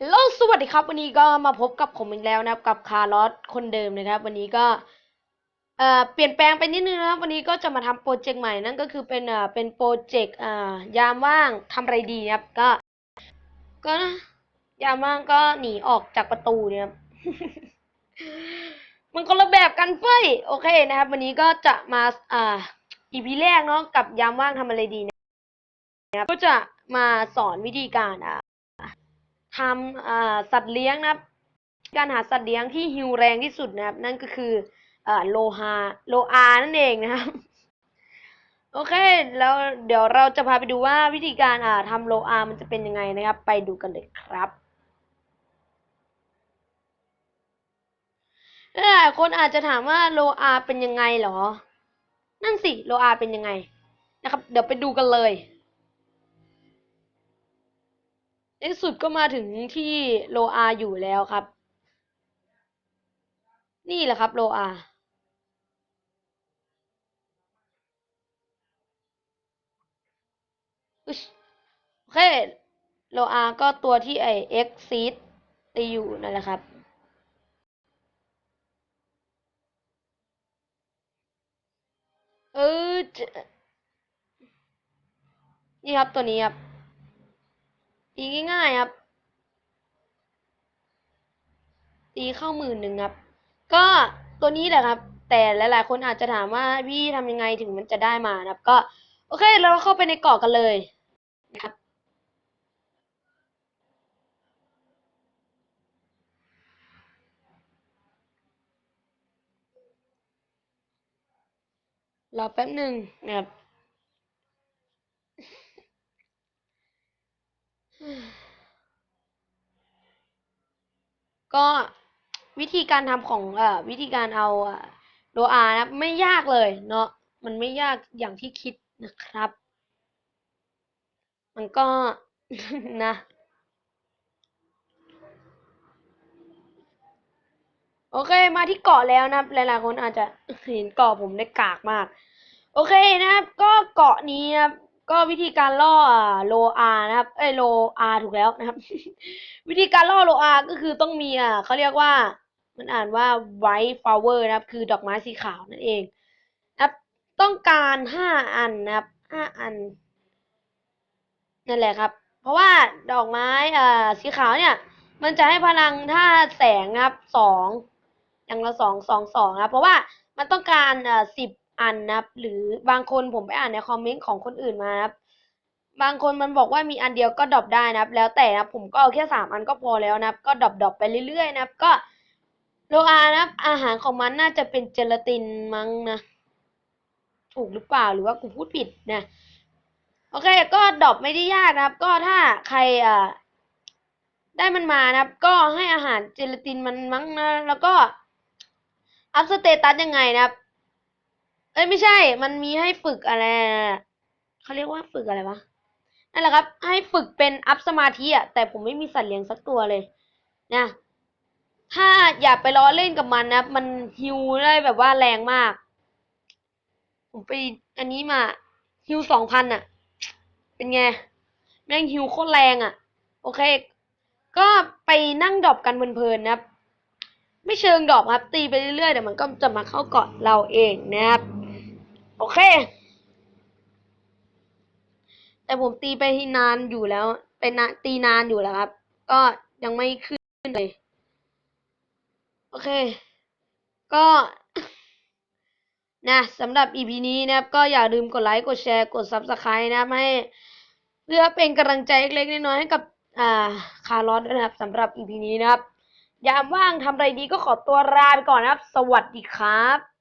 ฮัลโลสวัสดีครับ วันนี้ก็มาพบกับผมอีกแล้วนะครับ กับคาร์ลอสคนเดิมนะครับ วันนี้ก็เอ่อเปลี่ยนแปลงไปนิดนึงนะครับ วันนี้ก็จะมาทำโปรเจกต์ใหม่นั่นก็คือเป็นเอ่อเป็นโปรเจกต์อ่ายามว่างทำอะไรดีนะครับ ก็ ก็นะยามว่างก็หนีออกจากประตูเนี่ยครับ มันคนละแบบกันเฟ้ยโอเคนะครับ วันนี้ก็จะมาอ่า EP แรกเนาะกับยามว่างทำอะไรดีนะครับก็จะมาสอนวิธีการอ่า ทำสัตว์เลี้ยงนะครับ การหาสัตว์เลี้ยงที่ฮิวแรงที่สุดนะครับ นั่นก็คืออโลฮาโลอานั่นเองนะครับโอเค แล้วเดี๋ยวเราจะพาไปดูว่าวิธีการอ่าทำโลอามันจะเป็นยังไงนะครับ ไปดูกันเลยครับหลายคนอาจจะถามว่าโลอาเป็นยังไงเหรอ นั่นสิโลอาเป็นยังไงนะครับ เดี๋ยวไปดูกันเลย ในสุดก็มาถึงที่โลอาอยู่แล้วครับ นี่แหละครับโลอาอึชโอเคโลอาก็ตัวที่ไอเอ็กซีดตีอยู่นั่นแหละครับเออจะนี่ครับตัวนี้ครับ ตีง่ายๆครับ ตีเข้าหมื่นหนึ่งครับ ก็ตัวนี้แหละครับ แต่หลายๆ คนอาจจะถามว่าพี่ทำยังไงถึงมันจะได้มานะครับ ก็ โอเค เราเข้าไปในเกาะกันเลยนะครับรอแป๊บหนึ่งนะครับ ก็วิธีการทำของเอ่อวิธีการเอาอ่อโลอานะครับไม่ยากเลยเนาะมันไม่ยากอย่างที่คิดนะครับ มันก็นะ โอเคมาที่เกาะแล้วนะหลายๆคนอาจจะเห็นเกาะผมได้กากมาก โอเคนะครับ ก็เกาะนี้นะครับ ก็วิธีการล่อโลอานะครับ เอ้ยโลอาถูกแล้วนะครับ วิธีการล่อโลอาก็คือต้องมีอ่าเขาเรียกว่า มันอ่านว่า white flower นะครับ คือดอกไม้สีขาวนั่นเองนะครับ ต้องการห้าอันนะครับห้าอัน นั่นแหละครับ เพราะว่าดอกไม้อ่าสีขาวเนี่ย มันจะให้พลังถ้าแสงนะครับสองอย่างละสองสองสองนะเพราะว่ามันต้องการอ่าสิบ อันนะครับ หรือบางคนผมไปอ่านในคอมเมนต์ของคนอื่นมานะครับ บางคนมันบอกว่ามีอันเดียวก็ดรอปได้นะครับ แล้วแต่นะผมก็เอาแค่สามอันก็พอแล้วนะครับ ก็ดรอปดรอปไปเรื่อยๆนะครับ ก็โลอานะครับ อาหารของมันน่าจะเป็นเจลาตินมั้งนะ ถูกหรือเปล่าหรือว่ากูพูดผิดนะโอเค ก็ดรอปไม่ได้ยากนะครับ ก็ถ้าใครอ่าได้มันมานะครับ ก็ให้อาหารเจลาตินมันมั้งนะ แล้วก็อัพสเตตัสยังไงนะครับ เอ้ยไม่ใช่ มันมีให้ฝึกอะไรเขาเรียกว่าฝึกอะไรวะนั่นแหละครับ ให้ฝึกเป็นอัพสมาธิอะแต่ผมไม่มีสัตว์เลี้ยงสักตัวเลยนะถ้าอย่าไปล้อเล่นกับมันนะมันฮิวได้แบบว่าแรงมาก ผมไปอันนี้มาฮิวสองพันอะ เป็นไง แม่งฮิวโคตรแรงอะ โอเค ก็ไปนั่งดอปกันเพลินๆนะครับ ไม่เชิงดอปครับ ตีไปเรื่อยๆเดี๋ยวมันก็จะมาเข้าเกาะเราเองนะครับ โอเค แต่ผมตีไปนานอยู่แล้ว เป็นนะตีนานอยู่แล้วครับ ก็ยังไม่ขึ้นเลย โอเค ก็ นะสำหรับ EP นี้นะครับ ก็อย่าลืมกดไลค์ กดแชร์ กด Subscribe นะครับให้เพื่อเป็นกำลังใจเล็กๆน้อยๆให้กับ อ่า คาร์ลอสนะครับสำหรับ EP นี้นะครับ ยามว่างทำอะไรดีก็ขอตัวลาไปก่อนนะครับ สวัสดีครับ